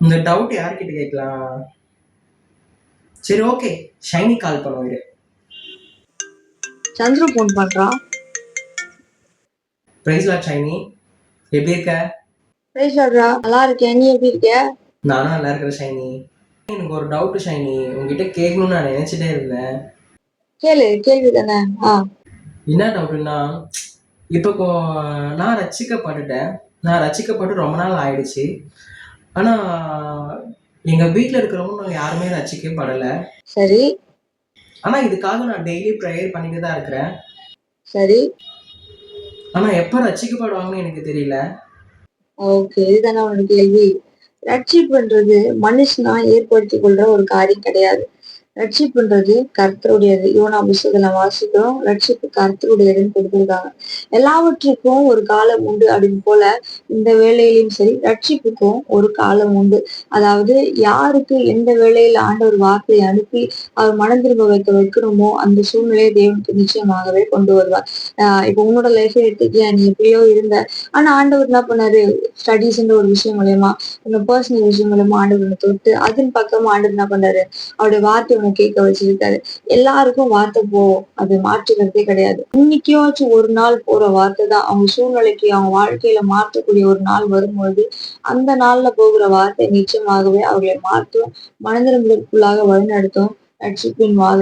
இந்த டவுட் யார்கிட்ட கேட்கலாம்? சரி ஓகே ஷைனி கால் பண்ணுவோம் இரு. சந்துரு ஃபோன் பண்றான் பிரைஸ்லா ஷைனி. எப்படி இருக்க? பேசுறா நல்லா இருக்கேன். நீ எப்படி இருக்க? நானும் நல்லா இருக்கிறேன் ஷைனி. எனக்கு ஒரு டவுட் ஷைனி. உங்ககிட்ட கேட்கணும்னு நான் நினைச்சிட்டே இருந்தேன். கேளு கேள்வி தானே? ஆ. என்ன டவுட்னா இப்போ நான் ரசிக்கப்பட்டுட்டேன். நான் ரசிக்கப்பட்டு ரொம்ப நாள் ஆயிடுச்சு. ஆனால் எங்கள் வீட்டில் இருக்கிறவங்க யாருமே ரசிக்கப்படலை சரி. ஆனால் இதுக்காக நான் டெய்லி ப்ரேயர் பண்ணிட்டு தான் இருக்கிறேன். சரி. ஆனால் எப்போ ரசிக்கப்படுவாங்கன்னு எனக்கு தெரியல. ஓகே இதுதானே உன்னோட கேள்வி? ரட்சிப்புன்றது மனுஷனா ஏற்படுத்திக் கொள்ற ஒரு காரியம் கிடையாது. ரட்சிப்புன்றது கர்த்தருடையது. யோனா புஸ்தகத்துல வாசிக்கிறோம் ரட்சிப்பு கர்த்தருடையதுன்னு கொடுத்துருக்காங்க. எல்லாவற்றுக்கும் ஒரு காலம் உண்டு அப்படின்னு போல இந்த வேலையிலும் சரி ரட்சிப்புக்கும் ஒரு காலம் உண்டு. அதாவது யாருக்கு எந்த வேலையில ஆண்டவர் வார்த்தையை அனுப்பி அவர் மனம் திரும்ப வைக்க வைக்கணுமோ அந்த சூழ்நிலையை தேவனுக்கு நிச்சயமாகவே கொண்டு வருவார். ஆஹ் இப்போ உன்னோட லைஃபை எடுத்துக்கியா நீ எப்படியோ இருந்த. ஆனா ஆண்டவர் என்ன பண்ணாரு? ஸ்டடீஸ்ன்ற ஒரு விஷயம் மூலயமா உங்க பர்சனல் விஷயம் மூலயமா ஆண்டவர் தொட்டு அதன் பக்கமா ஆண்டவர் என்ன பண்ணாரு? அவருடைய வார்த்தை நம்ம கேட்க வச்சிருக்காரு. எல்லாருக்கும் வார்த்தை போவோம் அது மாற்றுக்கிறதே கிடையாது. இன்னைக்கியாச்சும் ஒரு நாள் போற வார்த்தை தான். அவங்க சூழ்நிலைக்கு அவங்க வாழ்க்கையில மாற்றக்கூடிய ஒரு நாள் வரும்பொழுது அந்த நாள்ல போகிற வார்த்தை நிச்சயமாகவே அவர்களை மாற்றும். மனிதர்களுக்குள்ளாக வழிநடத்தும். ரட்சிப்பின் வாத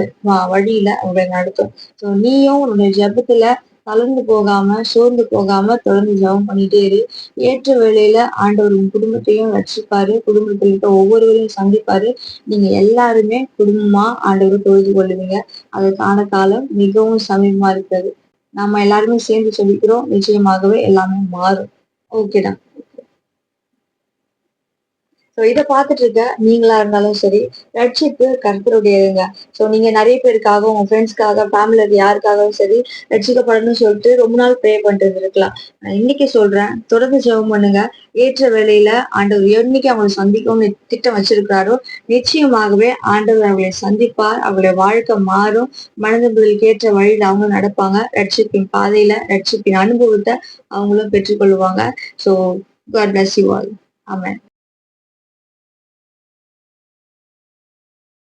வழியில அவங்களை நடத்தும். ஸோ நீயும் உன்னுடைய ஜெபத்துல தளர்ந்து போகாம சோர்ந்து போகாம தொடர்ந்து ஜபம் பண்ணிட்டே இரு. ஏற்ற வேளையில ஆண்டவர் உங்க குடும்பத்தையும் ரட்சிப்பாரு. குடும்பத்தில் இருக்க ஒவ்வொருவரையும் சந்திப்பாரு. நீங்க எல்லாருமே குடும்பமா ஆண்டவர் தொழுது கொள்ளுவீங்க. அதற்கான காலம் மிகவும் சமீபமா இருக்கிறது. நம்ம எல்லாருமே சேர்ந்து சொல்லிக்கிறோம் நிச்சயமாகவே எல்லாமே மாறும். ஓகேடா. ஸோ இதை பார்த்துட்டு இருக்க நீங்களா இருந்தாலும் சரி ரட்சிப்பு கர்த்தருடையதுங்க ஸோ நீங்க நிறைய பேருக்காக உங்க ஃப்ரெண்ட்ஸ்க்காக ஃபேமிலியில் யாருக்காகவும் சரி ரட்சிக்கப்படணும்னு சொல்லிட்டு ரொம்ப நாள் ப்ரே பண்ணிட்டு இருந்திருக்கலாம். நான் இன்னைக்கு சொல்றேன் தொடர்ந்து ஜெபம் பண்ணுங்க. ஏற்ற வேலையில ஆண்டவர் என்னைக்கு அவங்களை சந்திக்கும்னு திட்டம் வச்சிருக்கிறாரோ நிச்சயமாகவே ஆண்டவர் அவங்களை சந்திப்பார். அவங்களுடைய வாழ்க்கை மாறும். மனதங்களுக்கு ஏற்ற வழியில் அவங்க நடப்பாங்க. ரட்சிப்பின் பாதையில ரட்சிப்பின் அனுபவத்தை அவங்களும் பெற்றுக்கொள்வாங்க. So God bless you all ஆமாம்